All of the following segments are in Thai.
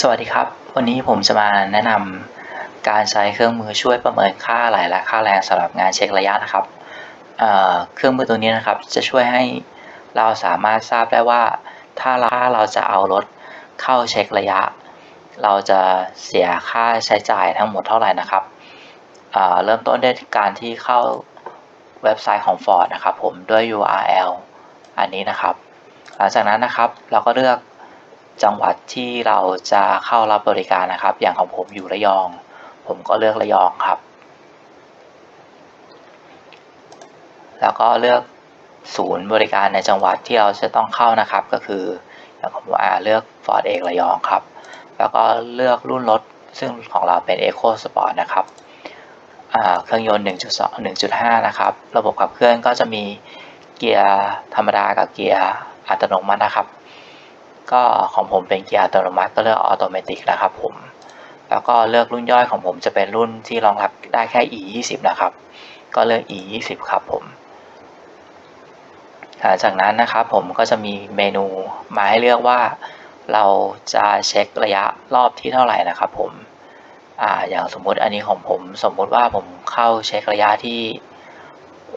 สวัสดีครับ วันนี้ผมจะมาแนะนำการใช้เครื่องมือช่วยประเมินค่าไหลและค่าแรงสำหรับงานเช็คระยะนะครับเเครื่องมือตัวนี้นะครับ จะช่วยให้เราสามารถทราบได้ว่า ถ้าเราเราจะเอารถเข้าเช็คระยะ เราจะเสียค่าใช้จ่ายทั้งหมดเท่าไหร่นะครับเเริ่มต้นด้วยการที่เข้าเว็บไซต์ของ Ford นะครับ ผมด้วย URL อันนี้นะครับ หลังจากนั้นนะครับเราก็เลือก จังหวัดที่เราจะเข้ารับบริการนะครับ อย่างของผมอยู่ระยอง ผมก็เลือกระยองครับ แล้วก็เลือกศูนย์บริการในจังหวัดที่เราจะต้องเข้านะครับ ก็คืออย่างของผมเลือก Ford เอกระยองครับ แล้วก็เลือกรุ่นรถซึ่งของเราเป็น Eco Sport นะครับเครื่องยนต์ 1.2 1.5 นะครับ ระบบขับเคลื่อนก็จะมีเกียร์ธรรมดากับเกียร์อัตโนมัตินะครับ ก็ของผมเป็นเกียร์อัตโนมัติก็เลือกออโตเมติกนะครับผม แล้วก็เลือกรุ่นย่อยของผมจะเป็นรุ่นที่รองรับได้แค่ e 2 0นะครับ ก็เลือก e 2 0ครับผมหลังจากนั้นนะครับผมก็จะมีเมนูมาให้เลือกว่า เราจะเช็คระยะรอบที่เท่าไหร่นะครับผมอ่าอย่างสมมุติอันนี้ของผมสมมุติว่าผมเข้าเช็คระยะที่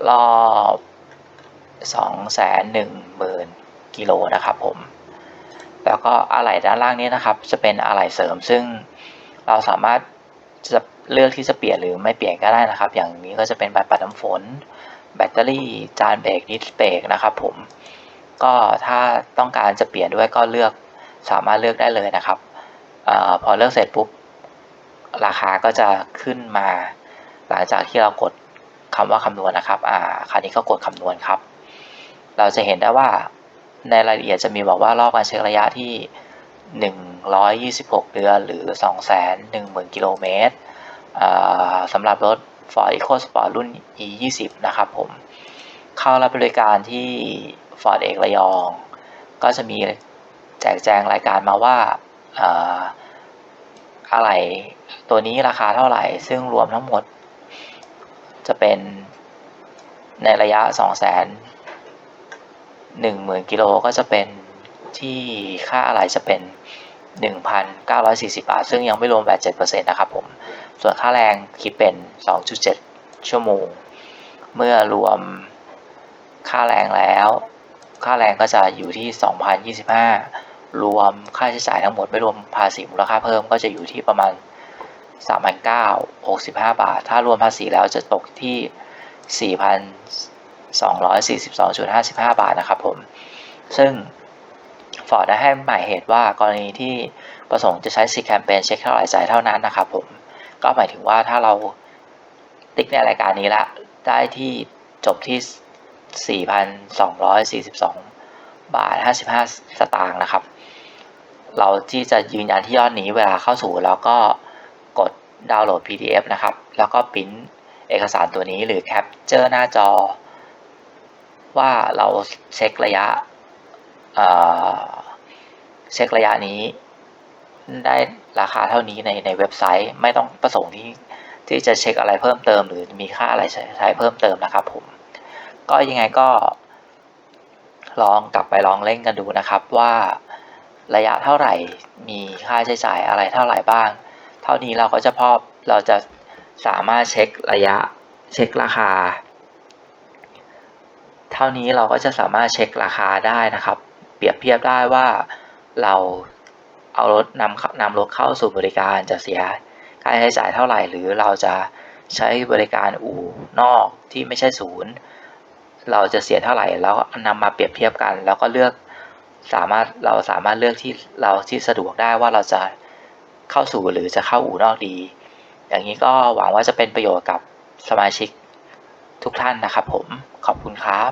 รอบ210,000กิโลนะครับผม แล้วก็อะไหล่ด้านล่างนี้นะครับ จะเป็นอะไหล่เสริม ซึ่งเราสามารถจะเลือกที่จะเปลี่ยนหรือไม่เปลี่ยนก็ได้นะครับ อย่างนี้ก็จะเป็นแบบปัดน้ำฝน แบตเตอรี่ จานเบรกดิสเบรกนะครับ ผม ก็ถ้าต้องการจะเปลี่ยนด้วยก็เลือกสามารถเลือกได้เลยนะครับอพอเลือกเสร็จปุ๊บราคาก็จะขึ้นมา หลังจากที่เรากดคำว่าคำนวณนะครับ อ่า คราวนี้ก็กดคำนวณครับ เราจะเห็นได้ว่า ในรายละเอียดจะมีบอกว่ารอบการเช็คระยะที่ 126 เดือนหรือ 210,000 กิโลเมตรสำหรับรถ Ford EcoSport รุ่น E20 นะครับผมเข้ารับบริการที่ Ford เอกระยอง ก็จะมีแจกแจงรายการมาว่าอะไรตัวนี้ราคาเท่าไหร่ ซึ่งรวมทั้งหมด จะเป็นในระยะ 2 0 0 0 0 0 10,000กิโลก็จะเป็นที่ค่าอะไรจะเป็น 1,940 บาท ซึ่งยังไม่รวมแบต7%นะครับผม ส่วนค่าแรงคิดเป็น 2.7 ชั่วโมง เมื่อรวมค่าแรงแล้ว ค่าแรงก็จะอยู่ที่ 2,025 รวมค่าใช้จ่ายทั้งหมดไม่รวมภาษีมูลค่าเพิ่มก็จะอยู่ที่ประมาณ 3,965 บาท ถ้ารวมภาษีแล้วจะตกที่ 242.55 บาทนะครับผม ซึ่ง Ford ได้ให้หมายเหตุว่ากรณีที่ประสงค์จะใช้สิทธิแคมเปญเช็คเท่าไหร่จ่ายเท่านั้นนะครับผม ก็หมายถึงว่าถ้าเราติ๊กในรายการนี้ละ ได้ที่จบที่ 4,242 บาท 55 สตางค์นะครับ เราที่จะยืนยันที่ยอดนี้เวลาเข้าสู่แล้วก็กดดาวน์โหลด PDF นะครับ แล้วก็ปริ้นเอกสารตัวนี้หรือแคปเจอร์หน้าจอ ว่าเราเช็คระยะเช็คระยะนี้ได้ราคาเท่านี้ในในเว็บไซต์ไม่ต้องประสงค์ที่ที่จะเช็คอะไรเพิ่มเติม หรือมีค่าอะไรใช้ใช้เพิ่มเติมนะครับผม ก็ยังไงก็ ลองกลับไปลองเล่นกันดูนะครับว่าระยะเท่าไหร่มีค่าใช้จ่ายอะไรเท่าไหร่บ้าง เท่านี้เราก็จะพอเราจะสามารถเช็คระยะเช็คราคา ท่านี้เราก็จะสามารถเช็คราคาได้นะครับ เปรียบเทียบได้ว่าเราเอารถนำนำรถเข้าสู่บริการจะเสียค่าใช้จ่ายเท่าไหร่ หรือเราจะใช้บริการอู่นอกที่ไม่ใช่ศูนย์ เราจะเสียเท่าไหร่แล้วนำมาเปรียบเทียบกัน แล้วก็เลือกสามารถเราสามารถเลือกที่เราที่สะดวกได้ว่าเราจะเข้าสู่หรือจะเข้าอู่นอกดี อย่างนี้ก็หวังว่าจะเป็นประโยชน์กับสมาชิก ทุกท่านนะครับผมขอบคุณครับ